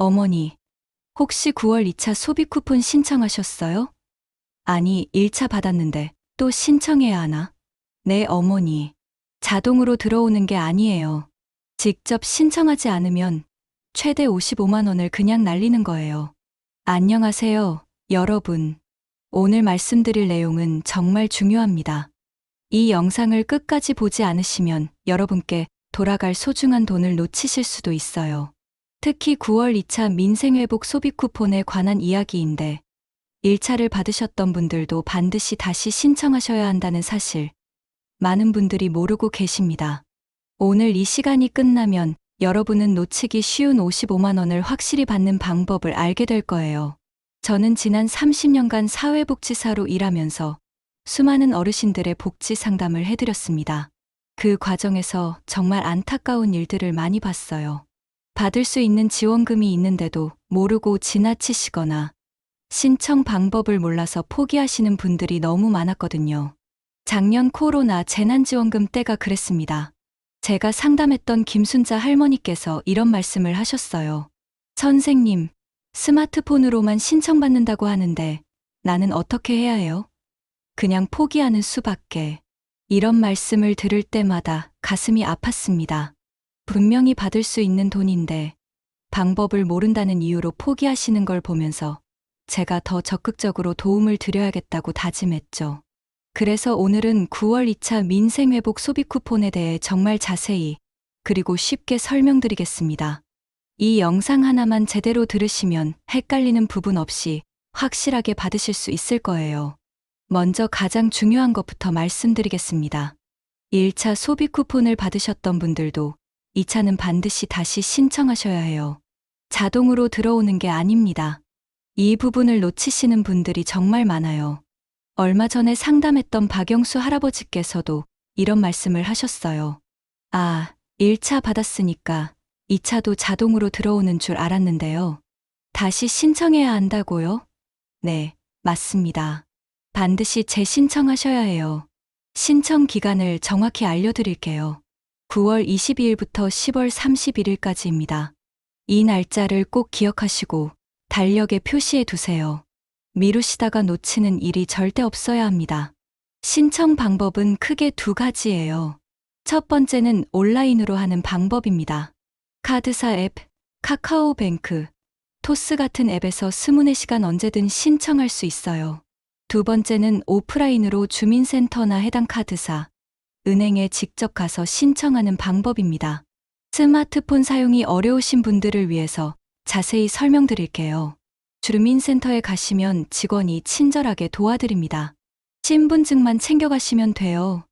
어머니, 혹시 9월 2차 소비 쿠폰 신청하셨어요? 아니, 1차 받았는데 또 신청해야 하나? 네, 어머니. 자동으로 들어오는 게 아니에요. 직접 신청하지 않으면 최대 55만 원을 그냥 날리는 거예요. 안녕하세요, 여러분. 오늘 말씀드릴 내용은 정말 중요합니다. 이 영상을 끝까지 보지 않으시면 여러분께 돌아갈 소중한 돈을 놓치실 수도 있어요. 특히 9월 2차 민생회복 소비 쿠폰에 관한 이야기인데 1차를 받으셨던 분들도 반드시 다시 신청하셔야 한다는 사실 많은 분들이 모르고 계십니다. 오늘 이 시간이 끝나면 여러분은 놓치기 쉬운 55만 원을 확실히 받는 방법을 알게 될 거예요. 저는 지난 30년간 사회복지사로 일하면서 수많은 어르신들의 복지 상담을 해드렸습니다. 그 과정에서 정말 안타까운 일들을 많이 봤어요. 받을 수 있는 지원금이 있는데도 모르고 지나치시거나 신청 방법을 몰라서 포기하시는 분들이 너무 많았거든요. 작년 코로나 재난지원금 때가 그랬습니다. 제가 상담했던 김순자 할머니께서 이런 말씀을 하셨어요. 선생님, 스마트폰으로만 신청받는다고 하는데 나는 어떻게 해야 해요? 그냥 포기하는 수밖에. 이런 말씀을 들을 때마다 가슴이 아팠습니다. 분명히 받을 수 있는 돈인데 방법을 모른다는 이유로 포기하시는 걸 보면서 제가 더 적극적으로 도움을 드려야겠다고 다짐했죠. 그래서 오늘은 9월 2차 민생회복 소비 쿠폰에 대해 정말 자세히 그리고 쉽게 설명드리겠습니다. 이 영상 하나만 제대로 들으시면 헷갈리는 부분 없이 확실하게 받으실 수 있을 거예요. 먼저 가장 중요한 것부터 말씀드리겠습니다. 1차 소비 쿠폰을 받으셨던 분들도 2차는 반드시 다시 신청하셔야 해요. 자동으로 들어오는 게 아닙니다. 이 부분을 놓치시는 분들이 정말 많아요. 얼마 전에 상담했던 박영수 할아버지께서도 이런 말씀을 하셨어요. 아, 1차 받았으니까 2차도 자동으로 들어오는 줄 알았는데요. 다시 신청해야 한다고요? 네, 맞습니다. 반드시 재신청하셔야 해요. 신청 기간을 정확히 알려드릴게요. 9월 22일부터 10월 31일까지입니다. 이 날짜를 꼭 기억하시고 달력에 표시해 두세요. 미루시다가 놓치는 일이 절대 없어야 합니다. 신청 방법은 크게 두 가지예요. 첫 번째는 온라인으로 하는 방법입니다. 카드사 앱, 카카오뱅크, 토스 같은 앱에서 24시간 언제든 신청할 수 있어요. 두 번째는 오프라인으로 주민센터나 해당 카드사, 은행에 직접 가서 신청하는 방법입니다. 스마트폰 사용이 어려우신 분들을 위해서 자세히 설명드릴게요. 주민센터에 가시면 직원이 친절하게 도와드립니다. 신분증만 챙겨가시면 돼요.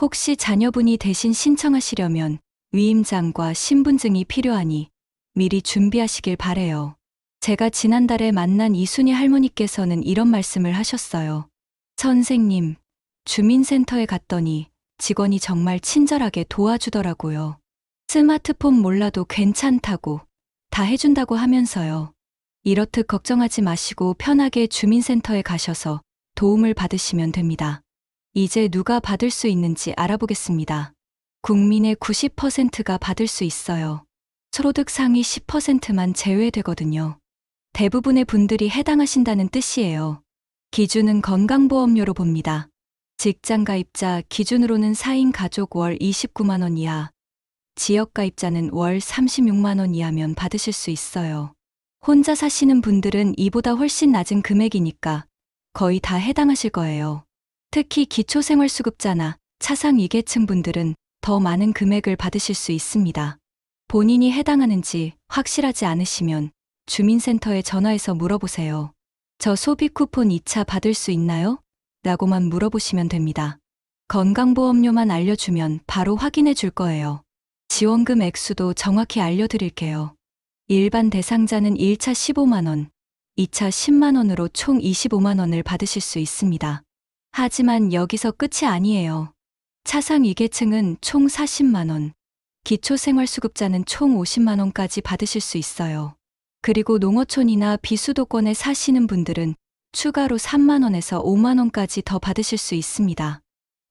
혹시 자녀분이 대신 신청하시려면 위임장과 신분증이 필요하니 미리 준비하시길 바래요. 제가 지난달에 만난 이순희 할머니께서는 이런 말씀을 하셨어요. 선생님, 주민센터에 갔더니 직원이 정말 친절하게 도와주더라고요. 스마트폰 몰라도 괜찮다고, 다 해준다고 하면서요. 이렇듯 걱정하지 마시고 편하게 주민센터에 가셔서 도움을 받으시면 됩니다. 이제 누가 받을 수 있는지 알아보겠습니다. 국민의 90%가 받을 수 있어요. 소득 상위 10%만 제외되거든요. 대부분의 분들이 해당하신다는 뜻이에요. 기준은 건강보험료로 봅니다. 직장 가입자 기준으로는 4인 가족 월 29만 원 이하, 지역 가입자는 월 36만 원 이하면 받으실 수 있어요. 혼자 사시는 분들은 이보다 훨씬 낮은 금액이니까 거의 다 해당하실 거예요. 특히 기초생활수급자나 차상위계층 분들은 더 많은 금액을 받으실 수 있습니다. 본인이 해당하는지 확실하지 않으시면 주민센터에 전화해서 물어보세요. 저 소비 쿠폰 2차 받을 수 있나요? 라고만 물어보시면 됩니다. 건강보험료만 알려주면 바로 확인해 줄 거예요. 지원금 액수도 정확히 알려드릴게요. 일반 대상자는 1차 15만원, 2차 10만원으로 총 25만원을 받으실 수 있습니다. 하지만 여기서 끝이 아니에요. 차상위계층은 총 40만원, 기초생활수급자는 총 50만원까지 받으실 수 있어요. 그리고 농어촌이나 비수도권에 사시는 분들은 추가로 3만원에서 5만원까지 더 받으실 수 있습니다.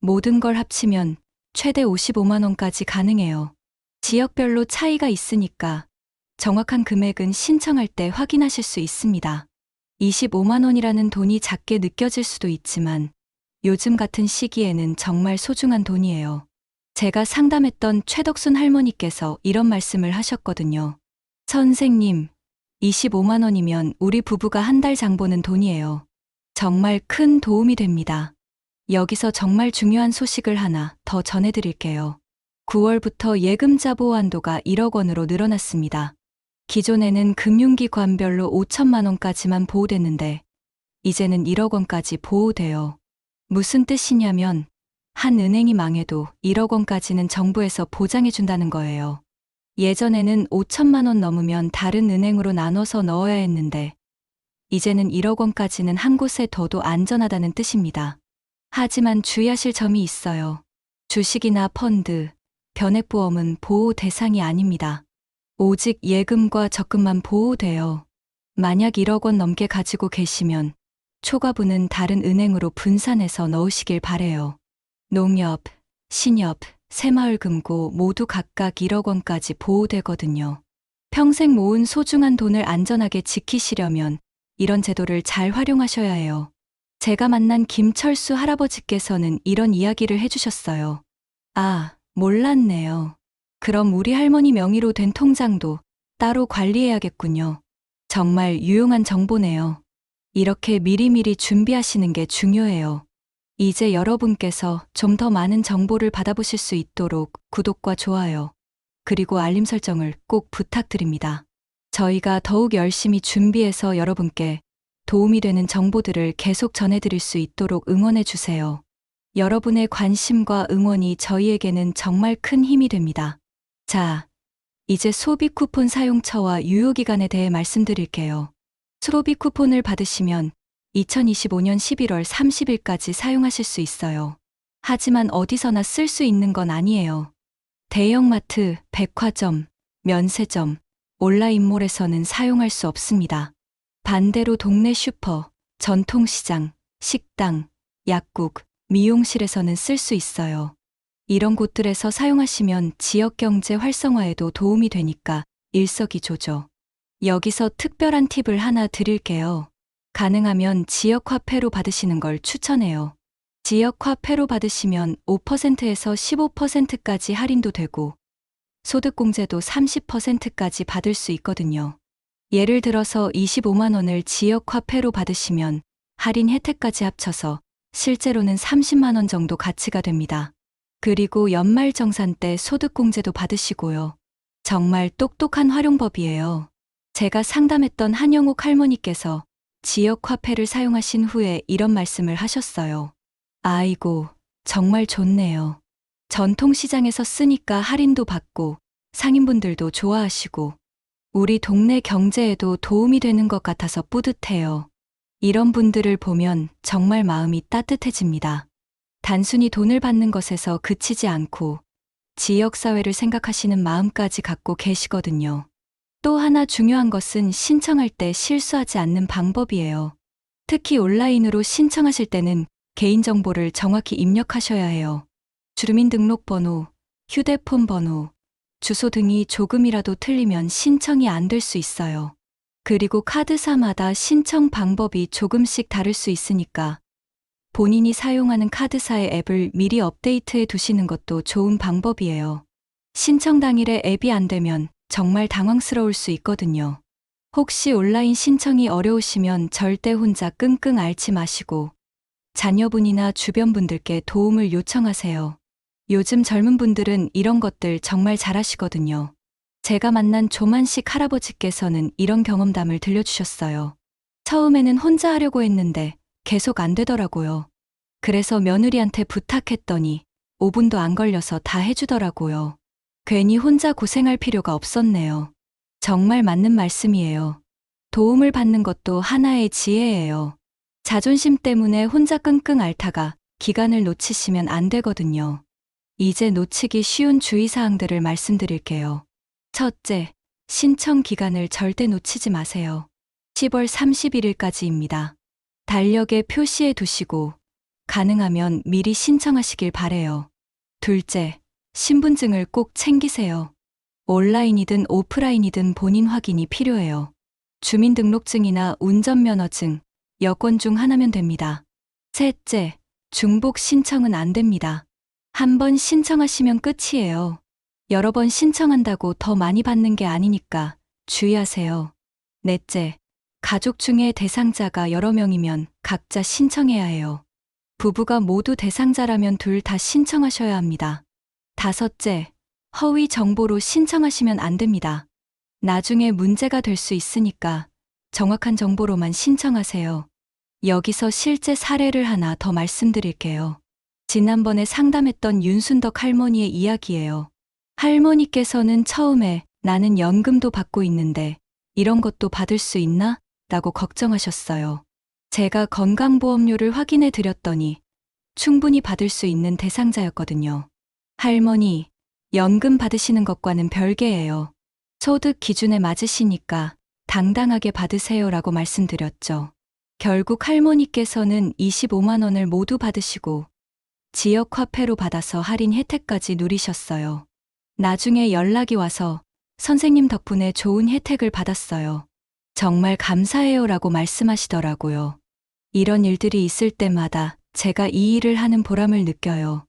모든 걸 합치면 최대 55만원까지 가능해요. 지역별로 차이가 있으니까 정확한 금액은 신청할 때 확인하실 수 있습니다. 25만 원이라는 돈이 작게 느껴질 수도 있지만 요즘 같은 시기에는 정말 소중한 돈이에요. 제가 상담했던 최덕순 할머니께서 이런 말씀을 하셨거든요. 선생님, 25만 원이면 우리 부부가 한 달 장 보는 돈이에요. 정말 큰 도움이 됩니다. 여기서 정말 중요한 소식을 하나 더 전해드릴게요. 9월부터 예금자 보호한도가 1억 원으로 늘어났습니다. 기존에는 금융기관별로 5천만 원까지만 보호됐는데 이제는 1억 원까지 보호돼요. 무슨 뜻이냐면 한 은행이 망해도 1억 원까지는 정부에서 보장해 준다는 거예요. 예전에는 5천만 원 넘으면 다른 은행으로 나눠서 넣어야 했는데 이제는 1억 원까지는 한 곳에 둬도 안전하다는 뜻입니다. 하지만 주의하실 점이 있어요. 주식이나 펀드, 변액보험은 보호 대상이 아닙니다. 오직 예금과 적금만 보호돼요. 만약 1억 원 넘게 가지고 계시면 초과분은 다른 은행으로 분산해서 넣으시길 바래요. 농협, 신협, 새마을 금고 모두 각각 1억 원까지 보호되거든요. 평생 모은 소중한 돈을 안전하게 지키시려면 이런 제도를 잘 활용하셔야 해요. 제가 만난 김철수 할아버지께서는 이런 이야기를 해주셨어요. 아, 몰랐네요. 그럼 우리 할머니 명의로 된 통장도 따로 관리해야겠군요. 정말 유용한 정보네요. 이렇게 미리미리 준비하시는 게 중요해요. 이제 여러분께서 좀 더 많은 정보를 받아보실 수 있도록 구독과 좋아요, 그리고 알림 설정을 꼭 부탁드립니다. 저희가 더욱 열심히 준비해서 여러분께 도움이 되는 정보들을 계속 전해드릴 수 있도록 응원해 주세요. 여러분의 관심과 응원이 저희에게는 정말 큰 힘이 됩니다. 자, 이제 소비 쿠폰 사용처와 유효기간에 대해 말씀드릴게요. 소비 쿠폰을 받으시면 2025년 11월 30일까지 사용하실 수 있어요. 하지만 어디서나 쓸 수 있는 건 아니에요. 대형마트, 백화점, 면세점, 온라인몰에서는 사용할 수 없습니다. 반대로 동네 슈퍼, 전통시장, 식당, 약국, 미용실에서는 쓸 수 있어요. 이런 곳들에서 사용하시면 지역 경제 활성화에도 도움이 되니까 일석이조죠. 여기서 특별한 팁을 하나 드릴게요. 가능하면 지역 화폐로 받으시는 걸 추천해요. 지역 화폐로 받으시면 5%에서 15%까지 할인도 되고 소득공제도 30%까지 받을 수 있거든요. 예를 들어서 25만 원을 지역 화폐로 받으시면 할인 혜택까지 합쳐서 실제로는 30만 원 정도 가치가 됩니다. 그리고 연말 정산 때 소득공제도 받으시고요. 정말 똑똑한 활용법이에요. 제가 상담했던 한영욱 할머니께서 지역 화폐를 사용하신 후에 이런 말씀을 하셨어요. 아이고, 정말 좋네요. 전통시장에서 쓰니까 할인도 받고 상인분들도 좋아하시고 우리 동네 경제에도 도움이 되는 것 같아서 뿌듯해요. 이런 분들을 보면 정말 마음이 따뜻해집니다. 단순히 돈을 받는 것에서 그치지 않고 지역사회를 생각하시는 마음까지 갖고 계시거든요. 또 하나 중요한 것은 신청할 때 실수하지 않는 방법이에요. 특히 온라인으로 신청하실 때는 개인정보를 정확히 입력하셔야 해요. 주민등록번호, 휴대폰 번호, 주소 등이 조금이라도 틀리면 신청이 안 될 수 있어요. 그리고 카드사마다 신청 방법이 조금씩 다를 수 있으니까 본인이 사용하는 카드사의 앱을 미리 업데이트해 두시는 것도 좋은 방법이에요. 신청 당일에 앱이 안 되면 정말 당황스러울 수 있거든요. 혹시 온라인 신청이 어려우시면 절대 혼자 끙끙 앓지 마시고 자녀분이나 주변 분들께 도움을 요청하세요. 요즘 젊은 분들은 이런 것들 정말 잘하시거든요. 제가 만난 조만식 할아버지께서는 이런 경험담을 들려주셨어요. 처음에는 혼자 하려고 했는데 계속 안 되더라고요. 그래서 며느리한테 부탁했더니 5분도 안 걸려서 다 해주더라고요. 괜히 혼자 고생할 필요가 없었네요. 정말 맞는 말씀이에요. 도움을 받는 것도 하나의 지혜예요. 자존심 때문에 혼자 끙끙 앓다가 기간을 놓치시면 안 되거든요. 이제 놓치기 쉬운 주의사항들을 말씀드릴게요. 첫째, 신청 기간을 절대 놓치지 마세요. 10월 31일까지입니다. 달력에 표시해 두시고, 가능하면 미리 신청하시길 바래요. 둘째, 신분증을 꼭 챙기세요. 온라인이든 오프라인이든 본인 확인이 필요해요. 주민등록증이나 운전면허증, 여권 중 하나면 됩니다. 셋째, 중복 신청은 안 됩니다. 한 번 신청하시면 끝이에요. 여러 번 신청한다고 더 많이 받는 게 아니니까 주의하세요. 넷째, 가족 중에 대상자가 여러 명이면 각자 신청해야 해요. 부부가 모두 대상자라면 둘 다 신청하셔야 합니다. 다섯째, 허위 정보로 신청하시면 안 됩니다. 나중에 문제가 될 수 있으니까 정확한 정보로만 신청하세요. 여기서 실제 사례를 하나 더 말씀드릴게요. 지난번에 상담했던 윤순덕 할머니의 이야기예요. 할머니께서는 처음에 나는 연금도 받고 있는데 이런 것도 받을 수 있나? 라고 걱정하셨어요. 제가 건강보험료를 확인해 드렸더니 충분히 받을 수 있는 대상자였거든요. 할머니, 연금 받으시는 것과는 별개예요. 소득 기준에 맞으시니까 당당하게 받으세요라고 말씀드렸죠. 결국 할머니께서는 25만 원을 모두 받으시고 지역 화폐로 받아서 할인 혜택까지 누리셨어요. 나중에 연락이 와서 선생님 덕분에 좋은 혜택을 받았어요. 정말 감사해요라고 말씀하시더라고요. 이런 일들이 있을 때마다 제가 이 일을 하는 보람을 느껴요.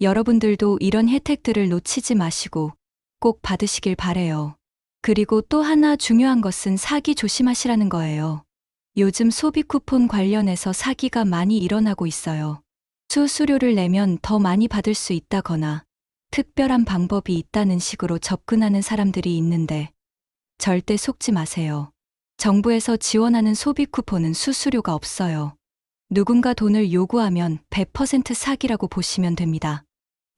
여러분들도 이런 혜택들을 놓치지 마시고 꼭 받으시길 바래요. 그리고 또 하나 중요한 것은 사기 조심하시라는 거예요. 요즘 소비 쿠폰 관련해서 사기가 많이 일어나고 있어요. 수수료를 내면 더 많이 받을 수 있다거나 특별한 방법이 있다는 식으로 접근하는 사람들이 있는데 절대 속지 마세요. 정부에서 지원하는 소비 쿠폰은 수수료가 없어요. 누군가 돈을 요구하면 100% 사기라고 보시면 됩니다.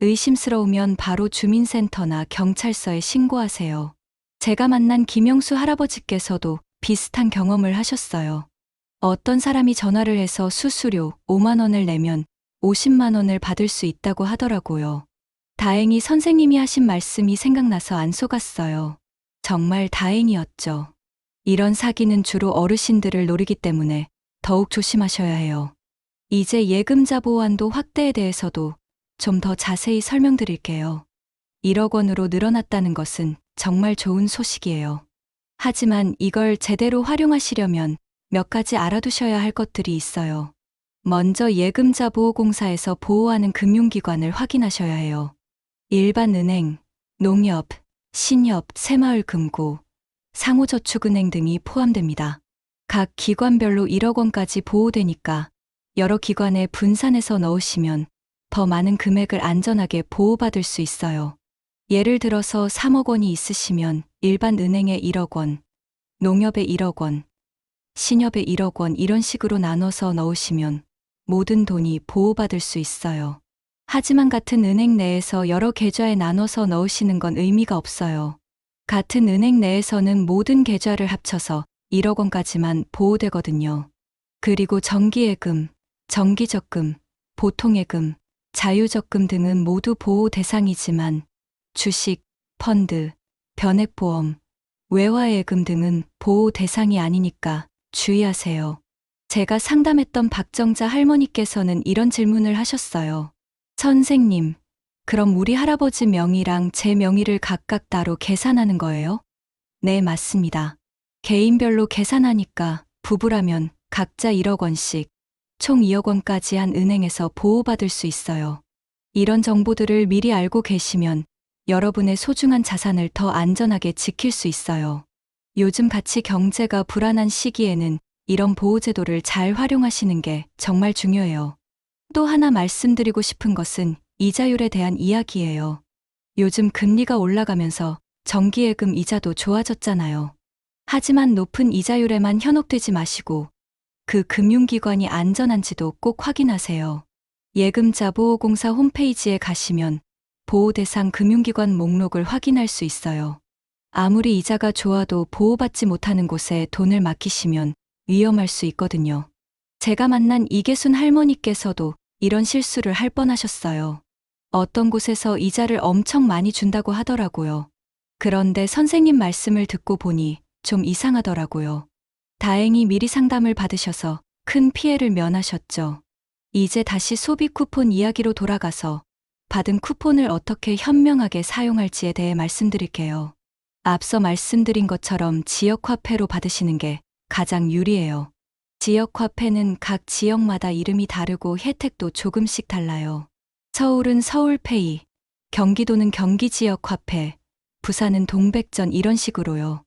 의심스러우면 바로 주민센터나 경찰서에 신고하세요. 제가 만난 김영수 할아버지께서도 비슷한 경험을 하셨어요. 어떤 사람이 전화를 해서 수수료 5만 원을 내면 50만 원을 받을 수 있다고 하더라고요. 다행히 선생님이 하신 말씀이 생각나서 안 속았어요. 정말 다행이었죠. 이런 사기는 주로 어르신들을 노리기 때문에 더욱 조심하셔야 해요. 이제 예금자 보호안도 확대에 대해서도 좀 더 자세히 설명드릴게요. 1억 원으로 늘어났다는 것은 정말 좋은 소식이에요. 하지만 이걸 제대로 활용하시려면 몇 가지 알아두셔야 할 것들이 있어요. 먼저 예금자 보호공사에서 보호하는 금융기관을 확인하셔야 해요. 일반 은행, 농협, 신협, 새마을금고, 상호저축은행 등이 포함됩니다. 각 기관별로 1억 원까지 보호되니까 여러 기관에 분산해서 넣으시면 더 많은 금액을 안전하게 보호받을 수 있어요. 예를 들어서 3억 원이 있으시면 일반 은행에 1억 원, 농협에 1억 원, 신협에 1억 원 이런 식으로 나눠서 넣으시면 모든 돈이 보호받을 수 있어요. 하지만 같은 은행 내에서 여러 계좌에 나눠서 넣으시는 건 의미가 없어요. 같은 은행 내에서는 모든 계좌를 합쳐서 1억 원까지만 보호되거든요. 그리고 정기예금, 정기적금, 보통예금, 자유적금 등은 모두 보호 대상이지만 주식, 펀드, 변액보험, 외화예금 등은 보호 대상이 아니니까 주의하세요. 제가 상담했던 박정자 할머니께서는 이런 질문을 하셨어요. 선생님, 그럼 우리 할아버지 명의랑 제 명의를 각각 따로 계산하는 거예요? 네, 맞습니다. 개인별로 계산하니까 부부라면 각자 1억 원씩, 총 2억 원까지 한 은행에서 보호받을 수 있어요. 이런 정보들을 미리 알고 계시면 여러분의 소중한 자산을 더 안전하게 지킬 수 있어요. 요즘 같이 경제가 불안한 시기에는 이런 보호제도를 잘 활용하시는 게 정말 중요해요. 또 하나 말씀드리고 싶은 것은 이자율에 대한 이야기예요. 요즘 금리가 올라가면서 정기예금 이자도 좋아졌잖아요. 하지만 높은 이자율에만 현혹되지 마시고 그 금융기관이 안전한지도 꼭 확인하세요. 예금자 보호공사 홈페이지에 가시면 보호 대상 금융기관 목록을 확인할 수 있어요. 아무리 이자가 좋아도 보호받지 못하는 곳에 돈을 맡기시면 위험할 수 있거든요. 제가 만난 이계순 할머니께서도 이런 실수를 할 뻔하셨어요. 어떤 곳에서 이자를 엄청 많이 준다고 하더라고요. 그런데 선생님 말씀을 듣고 보니 좀 이상하더라고요. 다행히 미리 상담을 받으셔서 큰 피해를 면하셨죠. 이제 다시 소비 쿠폰 이야기로 돌아가서 받은 쿠폰을 어떻게 현명하게 사용할지에 대해 말씀드릴게요. 앞서 말씀드린 것처럼 지역화폐로 받으시는 게 가장 유리해요. 지역화폐는 각 지역마다 이름이 다르고 혜택도 조금씩 달라요. 서울은 서울페이, 경기도는 경기지역화폐, 부산은 동백전 이런 식으로요.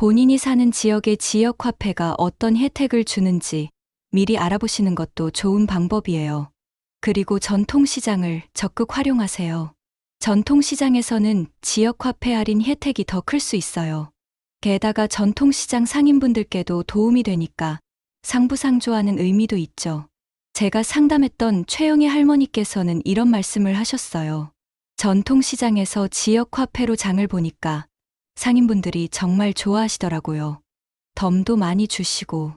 본인이 사는 지역의 지역화폐가 어떤 혜택을 주는지 미리 알아보시는 것도 좋은 방법이에요. 그리고 전통시장을 적극 활용하세요. 전통시장에서는 지역화폐 할인 혜택이 더 클 수 있어요. 게다가 전통시장 상인분들께도 도움이 되니까 상부상조하는 의미도 있죠. 제가 상담했던 최영희 할머니께서는 이런 말씀을 하셨어요. 전통시장에서 지역화폐로 장을 보니까 상인분들이 정말 좋아하시더라고요. 덤도 많이 주시고,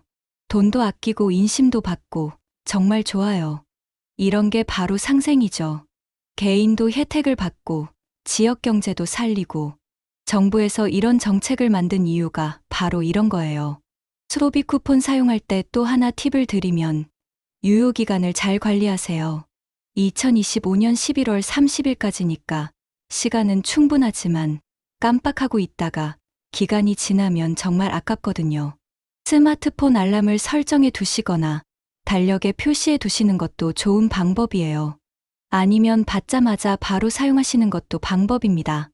돈도 아끼고 인심도 받고, 정말 좋아요. 이런 게 바로 상생이죠. 개인도 혜택을 받고, 지역 경제도 살리고, 정부에서 이런 정책을 만든 이유가 바로 이런 거예요. 소비 쿠폰 사용할 때 또 하나 팁을 드리면, 유효기간을 잘 관리하세요. 2025년 11월 30일까지니까 시간은 충분하지만 깜빡하고 있다가 기간이 지나면 정말 아깝거든요. 스마트폰 알람을 설정해 두시거나 달력에 표시해 두시는 것도 좋은 방법이에요. 아니면 받자마자 바로 사용하시는 것도 방법입니다.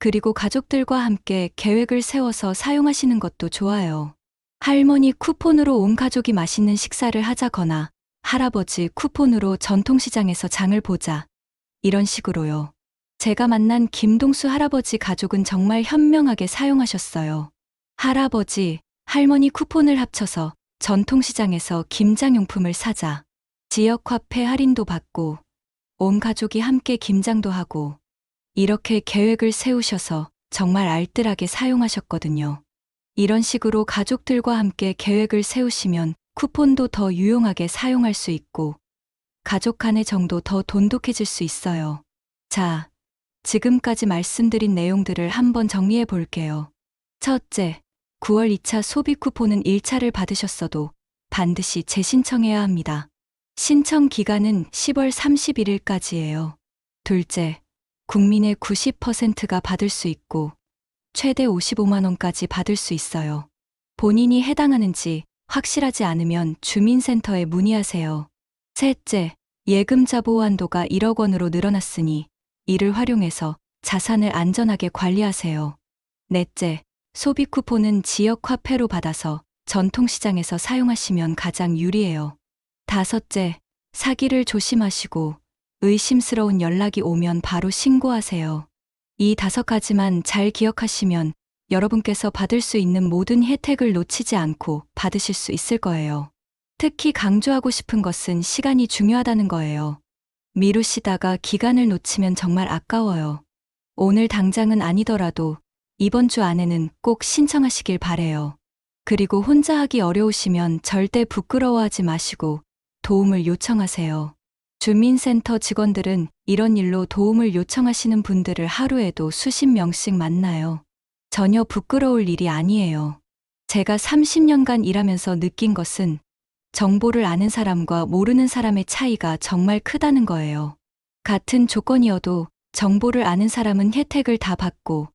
그리고 가족들과 함께 계획을 세워서 사용하시는 것도 좋아요. 할머니 쿠폰으로 온 가족이 맛있는 식사를 하자거나 할아버지 쿠폰으로 전통시장에서 장을 보자. 이런 식으로요. 제가 만난 김동수 할아버지 가족은 정말 현명하게 사용하셨어요. 할아버지, 할머니 쿠폰을 합쳐서 전통시장에서 김장용품을 사자. 지역화폐 할인도 받고, 온 가족이 함께 김장도 하고, 이렇게 계획을 세우셔서 정말 알뜰하게 사용하셨거든요. 이런 식으로 가족들과 함께 계획을 세우시면 쿠폰도 더 유용하게 사용할 수 있고, 가족 간의 정도 더 돈독해질 수 있어요. 자, 지금까지 말씀드린 내용들을 한번 정리해 볼게요. 첫째, 9월 2차 소비 쿠폰은 1차를 받으셨어도 반드시 재신청해야 합니다. 신청 기간은 10월 31일까지예요. 둘째, 국민의 90%가 받을 수 있고 최대 55만원까지 받을 수 있어요. 본인이 해당하는지 확실하지 않으면 주민센터에 문의하세요. 셋째, 예금자 보호한도가 1억 원으로 늘어났으니 이를 활용해서 자산을 안전하게 관리하세요. 넷째, 소비 쿠폰은 지역 화폐로 받아서 전통시장에서 사용하시면 가장 유리해요. 다섯째, 사기를 조심하시고 의심스러운 연락이 오면 바로 신고하세요. 이 다섯 가지만 잘 기억하시면 여러분께서 받을 수 있는 모든 혜택을 놓치지 않고 받으실 수 있을 거예요. 특히 강조하고 싶은 것은 시간이 중요하다는 거예요. 미루시다가 기간을 놓치면 정말 아까워요. 오늘 당장은 아니더라도 이번 주 안에는 꼭 신청하시길 바래요. 그리고 혼자 하기 어려우시면 절대 부끄러워하지 마시고 도움을 요청하세요. 주민센터 직원들은 이런 일로 도움을 요청하시는 분들을 하루에도 수십 명씩 만나요. 전혀 부끄러울 일이 아니에요. 제가 30년간 일하면서 느낀 것은 정보를 아는 사람과 모르는 사람의 차이가 정말 크다는 거예요. 같은 조건이어도 정보를 아는 사람은 혜택을 다 받고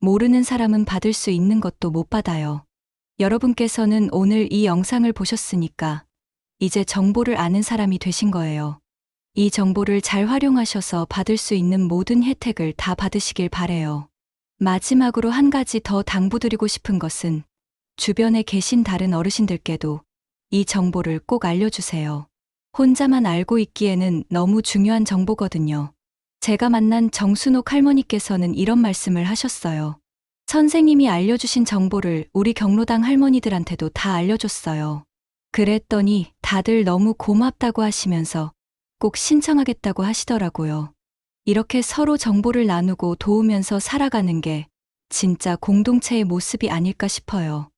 모르는 사람은 받을 수 있는 것도 못 받아요. 여러분께서는 오늘 이 영상을 보셨으니까 이제 정보를 아는 사람이 되신 거예요. 이 정보를 잘 활용하셔서 받을 수 있는 모든 혜택을 다 받으시길 바래요. 마지막으로 한 가지 더 당부드리고 싶은 것은 주변에 계신 다른 어르신들께도 이 정보를 꼭 알려주세요. 혼자만 알고 있기에는 너무 중요한 정보거든요. 제가 만난 정순옥 할머니께서는 이런 말씀을 하셨어요. 선생님이 알려주신 정보를 우리 경로당 할머니들한테도 다 알려줬어요. 그랬더니 다들 너무 고맙다고 하시면서 꼭 신청하겠다고 하시더라고요. 이렇게 서로 정보를 나누고 도우면서 살아가는 게 진짜 공동체의 모습이 아닐까 싶어요.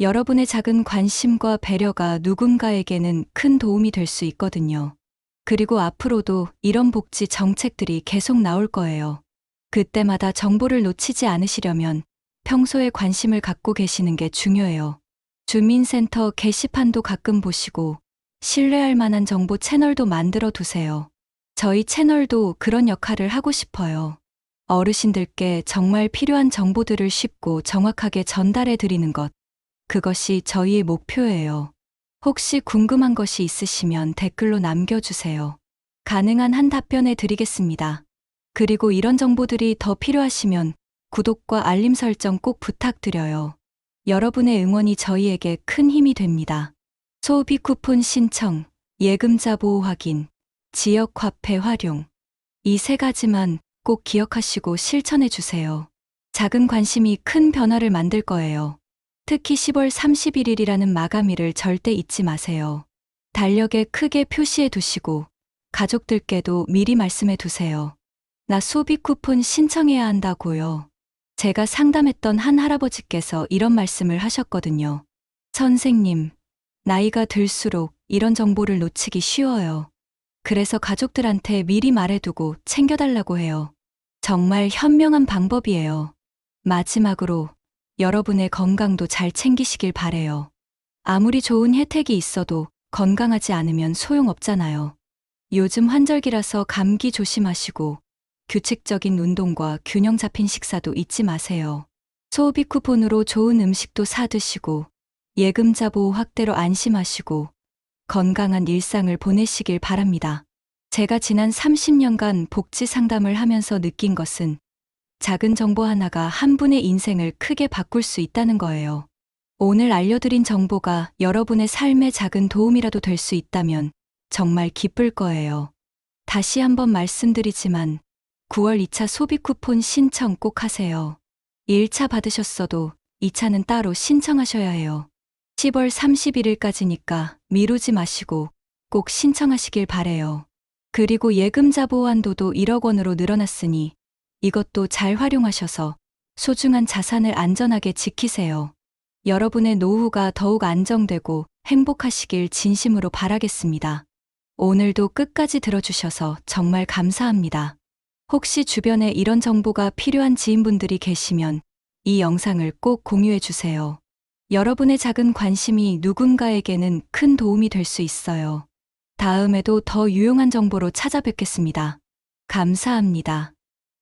여러분의 작은 관심과 배려가 누군가에게는 큰 도움이 될 수 있거든요. 그리고 앞으로도 이런 복지 정책들이 계속 나올 거예요. 그때마다 정보를 놓치지 않으시려면 평소에 관심을 갖고 계시는 게 중요해요. 주민센터 게시판도 가끔 보시고 신뢰할 만한 정보 채널도 만들어 두세요. 저희 채널도 그런 역할을 하고 싶어요. 어르신들께 정말 필요한 정보들을 쉽고 정확하게 전달해 드리는 것. 그것이 저희의 목표예요. 혹시 궁금한 것이 있으시면 댓글로 남겨주세요. 가능한 한 답변해 드리겠습니다. 그리고 이런 정보들이 더 필요하시면 구독과 알림 설정 꼭 부탁드려요. 여러분의 응원이 저희에게 큰 힘이 됩니다. 소비 쿠폰 신청, 예금자 보호 확인, 지역 화폐 활용. 이 세 가지만 꼭 기억하시고 실천해 주세요. 작은 관심이 큰 변화를 만들 거예요. 특히 10월 31일이라는 마감일을 절대 잊지 마세요. 달력에 크게 표시해 두시고 가족들께도 미리 말씀해 두세요. 나 소비 쿠폰 신청해야 한다고요. 제가 상담했던 한 할아버지께서 이런 말씀을 하셨거든요. 선생님, 나이가 들수록 이런 정보를 놓치기 쉬워요. 그래서 가족들한테 미리 말해두고 챙겨달라고 해요. 정말 현명한 방법이에요. 마지막으로 여러분의 건강도 잘 챙기시길 바래요. 아무리 좋은 혜택이 있어도 건강하지 않으면 소용없잖아요. 요즘 환절기라서 감기 조심하시고 규칙적인 운동과 균형 잡힌 식사도 잊지 마세요. 소비 쿠폰으로 좋은 음식도 사 드시고 예금자 보호 확대로 안심하시고 건강한 일상을 보내시길 바랍니다. 제가 지난 30년간 복지 상담을 하면서 느낀 것은 작은 정보 하나가 한 분의 인생을 크게 바꿀 수 있다는 거예요. 오늘 알려드린 정보가 여러분의 삶에 작은 도움이라도 될 수 있다면 정말 기쁠 거예요. 다시 한번 말씀드리지만 9월 2차 소비 쿠폰 신청 꼭 하세요. 1차 받으셨어도 2차는 따로 신청하셔야 해요. 10월 31일까지니까 미루지 마시고 꼭 신청하시길 바래요. 그리고 예금자 보호한도도 1억 원으로 늘어났으니 이것도 잘 활용하셔서 소중한 자산을 안전하게 지키세요. 여러분의 노후가 더욱 안정되고 행복하시길 진심으로 바라겠습니다. 오늘도 끝까지 들어주셔서 정말 감사합니다. 혹시 주변에 이런 정보가 필요한 지인분들이 계시면 이 영상을 꼭 공유해 주세요. 여러분의 작은 관심이 누군가에게는 큰 도움이 될 수 있어요. 다음에도 더 유용한 정보로 찾아뵙겠습니다. 감사합니다.